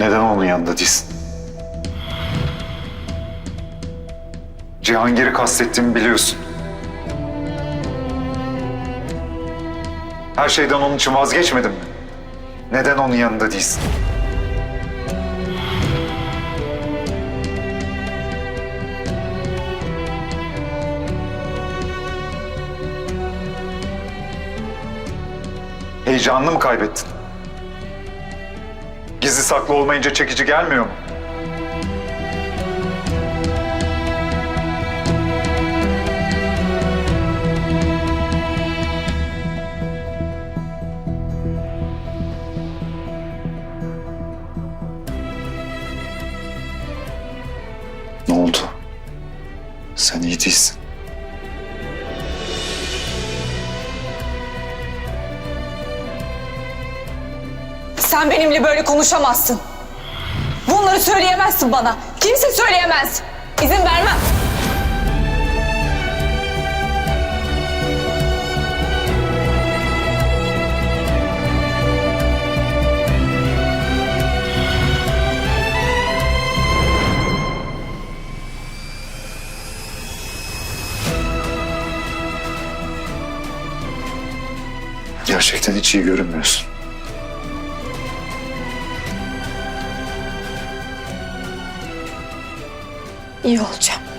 Neden onun yanında değilsin? Cihangir'i kastettiğimi biliyorsun. Her şeyden onun için vazgeçmedin mi? Neden onun yanında değilsin? Heyecanını mı kaybettin? Gizli saklı olmayınca çekici gelmiyor mu? Ne oldu? Sen iyi değilsin. Sen benimle böyle konuşamazsın. Bunları söyleyemezsin bana. Kimse söyleyemez. İzin vermem. Gerçekten hiç iyi görünmüyorsun. İyi olacağım.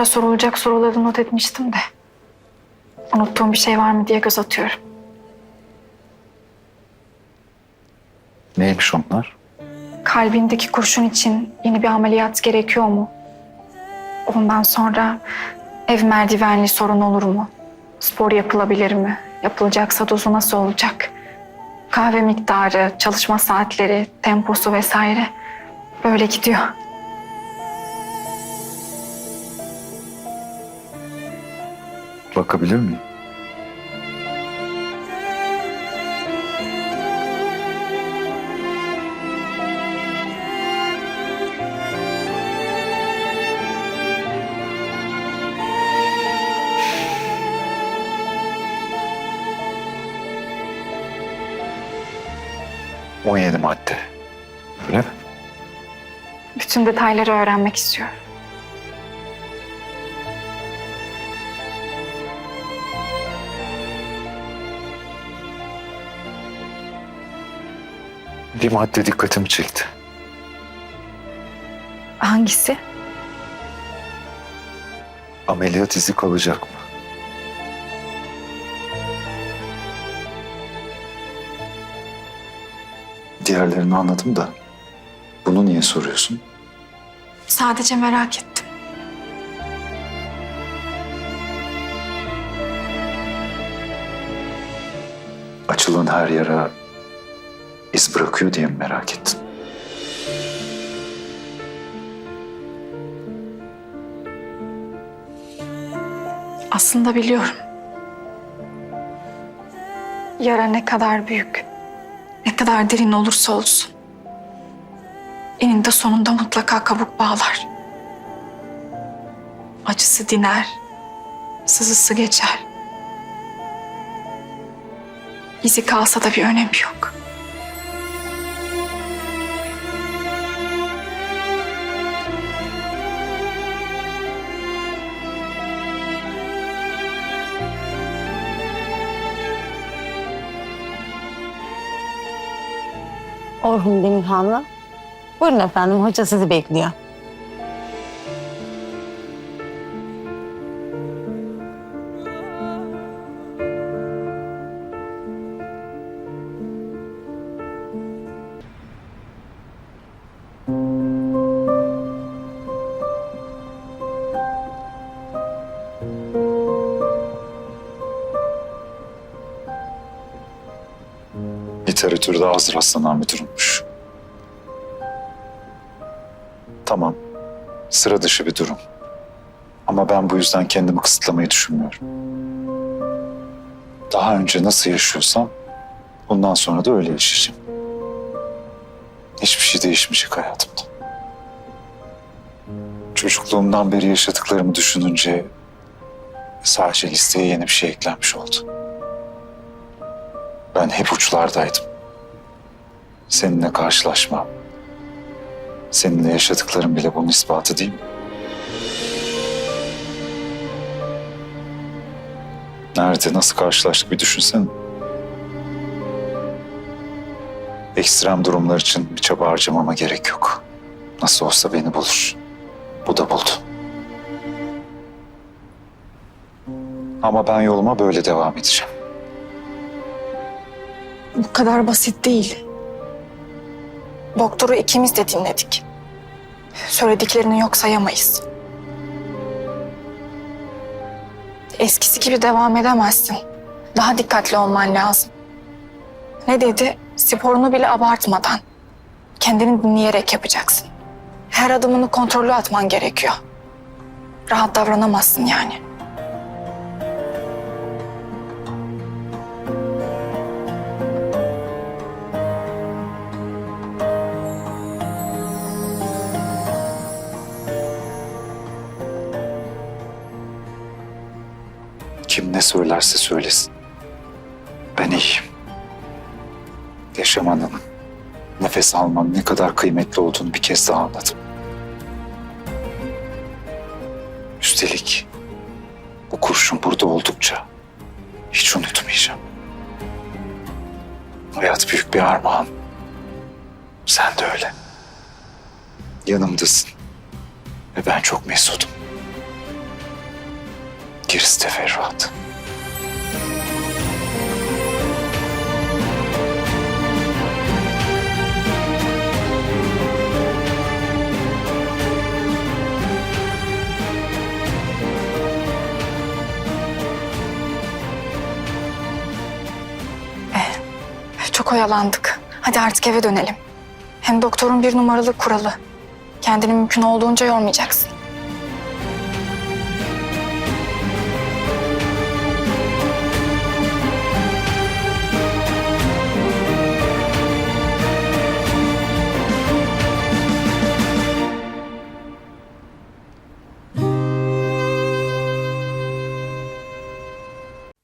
Doktora sorulacak soruları not etmiştim de. Unuttuğum bir şey var mı diye göz atıyorum. Neymiş onlar? Kalbindeki kurşun için yeni bir ameliyat gerekiyor mu? Ondan sonra ev merdivenli sorun olur mu? Spor yapılabilir mi? Yapılacaksa dozu nasıl olacak? Kahve miktarı, çalışma saatleri, temposu vesaire. Böyle gidiyor. Bakabilir miyim? On yedi madde. Öyle mi? Bütün detayları öğrenmek istiyorum. Bir madde dikkatimi çekti. Hangisi? Ameliyat izi kalacak mı? Diğerlerini anladım da bunu niye soruyorsun? Sadece merak ettim. Açılan her yara iz bırakıyor diye mi merak ettin? Aslında biliyorum. Yara ne kadar büyük, ne kadar derin olursa olsun. Eninde sonunda mutlaka kabuk bağlar. Acısı diner, sızısı geçer. İzi kalsa da bir önemi yok. Orhun Demirhanlı. Buyurun efendim, hoca sizi bekliyor. Literatürde az rastlanan bir durummuş. Tamam. Sıra dışı bir durum. Ama ben bu yüzden kendimi kısıtlamayı düşünmüyorum. Daha önce nasıl yaşıyorsam bundan sonra da öyle yaşayacağım. Hiçbir şey değişmeyecek hayatımda. Çocukluğumdan beri yaşadıklarımı düşününce sadece listeye yeni bir şey eklenmiş oldu. Ben hep uçlardaydım. Seninle karşılaşmam. Seninle yaşadıklarım bile bunun ispatı değil mi? Nerede, nasıl karşılaştık bir düşünsene. Ekstrem durumlar için bir çaba harcamama gerek yok. Nasıl olsa beni bulur. Bu da buldu. Ama ben yoluma böyle devam edeceğim. Bu kadar basit değil. Doktoru ikimiz de dinledik. Söylediklerini yok sayamayız. Eskisi gibi devam edemezsin. Daha dikkatli olman lazım. Ne dedi? Sporunu bile abartmadan. Kendini dinleyerek yapacaksın. Her adımını kontrollü atman gerekiyor. Rahat davranamazsın yani. Kim ne söylerse söylesin. Ben iyiyim. Yaşamanın, nefes almanın ne kadar kıymetli olduğunu bir kez daha anladım. Üstelik bu kurşun burada oldukça hiç unutmayacağım. Hayat büyük bir armağan. Sen de öyle. Yanımdasın. Ve ben çok mesudum. Gerisi teferruat. Çok oyalandık. Hadi artık eve dönelim. Hem doktorun bir numaralı kuralı. Kendini mümkün olduğunca yormayacaksın.